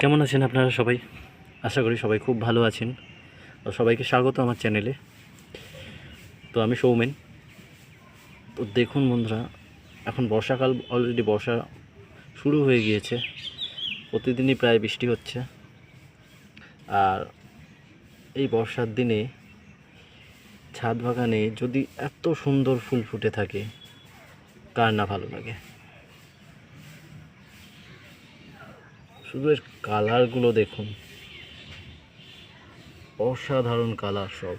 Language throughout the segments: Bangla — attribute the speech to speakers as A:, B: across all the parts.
A: কেমন আছেন আপনারা সবাই? আশা করি সবাই খুব ভালো আছেন। তো সবাইকে স্বাগত আমার চ্যানেলে। তো আমি সৌমেন। তো দেখুন বন্ধুরা, এখন বর্ষাকাল অলরেডি বর্ষা শুরু হয়ে গিয়েছে। প্রতিদিনই প্রায় বৃষ্টি হচ্ছে। আর এই বর্ষার দিনে ছাদ বাগানে যদি এত সুন্দর ফুল ফুটে থাকে, কার না ভালো লাগে? শুধু এর কালারগুলো দেখুন। অসাধারণ কালার সব।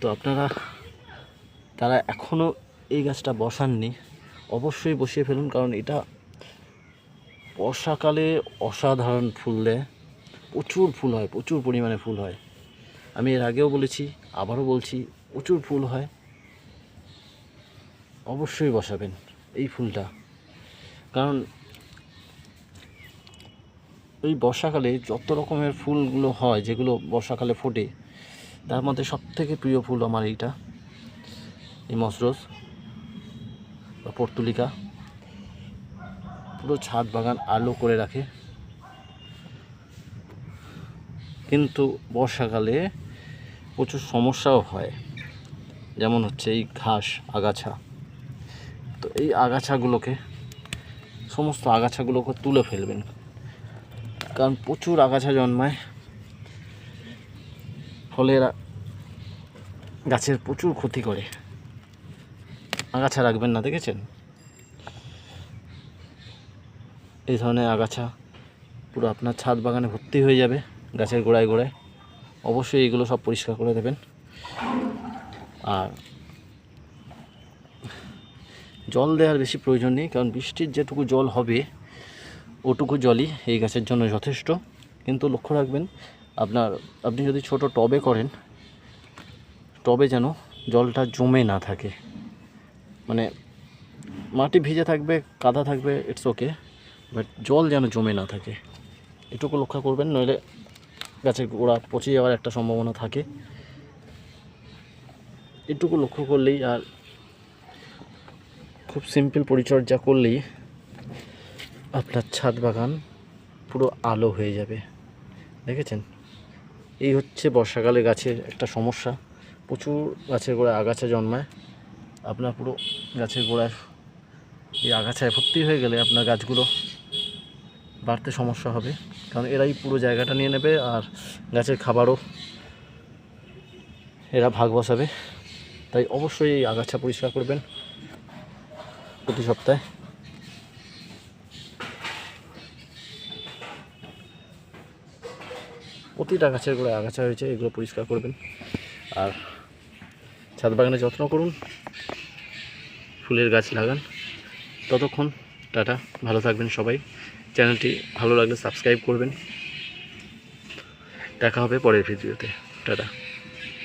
A: তো আপনারা, তারা এখনও এই গাছটা বসাননি, অবশ্যই বসিয়ে ফেলুন, কারণ এটা বর্ষাকালে অসাধারণ ফুল দেয়। প্রচুর ফুল হয়, প্রচুর পরিমাণে ফুল হয়। আমি এর আগেও বলেছি, আবারও বলছি, প্রচুর ফুল হয়। অবশ্যই বসাবেন এই ফুলটা। কারণ এই বর্ষাকালে যত রকমের ফুলগুলো হয়, যেগুলো বর্ষাকালে ফোটে, তার মধ্যে সব থেকে প্রিয় ফুল আমার এইটা। এই মসরোজ বা পর্তুলিকা। পুরো ছাদ বাগান আলো করে রাখে। কিন্তু বর্ষাকালে প্রচুর সমস্যাও হয়। যেমন হচ্ছে এই ঘাস, আগাছা। তো এই আগাছাগুলোকে, সমস্ত আগাছাগুলোকে তুলে ফেলবেন। কারণ প্রচুর আগাছা জন্মায়। ফলে গাছের প্রচুর ক্ষতি করে। আগাছা রাখবেন না, দেখেছেন? এই ধরনের আগাছা পুরো আপনার ছাদ বাগানে ভর্তি হয়ে যাবে গাছের গোড়ায় গোড়ায়। অবশ্যই এগুলো সব পরিষ্কার করে দেবেন। আর জল দেওয়ার বেশি প্রয়োজন নেই, কারণ বৃষ্টির যেটুকু জল হবে ওটুকু জলই এই গাছের জন্য যথেষ্ট। কিন্তু লক্ষ্য রাখবেন, আপনার, আপনি যদি ছোট টবে করেন, টবে যেন জলটা জমে না থাকে। মানে মাটি ভিজে থাকবে, কাদা থাকবে ইটস ওকে বাট জল যেন জমে না থাকে। এটুকু লক্ষ্য করবেন, নইলে গাছের গোড়া পচে যাওয়ার একটা সম্ভাবনা থাকে। এটুকু লক্ষ্য করলেই আর খুব সিম্পল পরিচর্যা করলেই আপনার ছাদ বাগান পুরো আলো হয়ে যাবে। দেখেছেন? এই হচ্ছে বর্ষাকালে গাছের একটা সমস্যা। প্রচুর গাছের গোড়ায় আগাছা জন্মায়। আপনার পুরো গাছের গোড়ায় এই আগাছায় ভর্তি হয়ে গেলে আপনার গাছগুলো বাড়তে সমস্যা হবে। কারণ এরাই পুরো জায়গাটা নিয়ে নেবে আর গাছের খাবারও এরা ভাগ বসাবে। তাই অবশ্যই এই আগাছা পরিষ্কার করবেন প্রতি সপ্তাহে। প্রতিটা গাছের গোড়ায় আগাছা হয়েছে, এগুলো পরিষ্কার করবেন। আর ছাদ বাগানে যত্ন করুন। ফুলের গাছ লাগান। ততক্ষণ টাটা, ভালো থাকবেন সবাই। চ্যানেলটি ভালো লাগলে সাবস্ক্রাইব করবেন। দেখা হবে পরের ভিডিওতে। টাটা।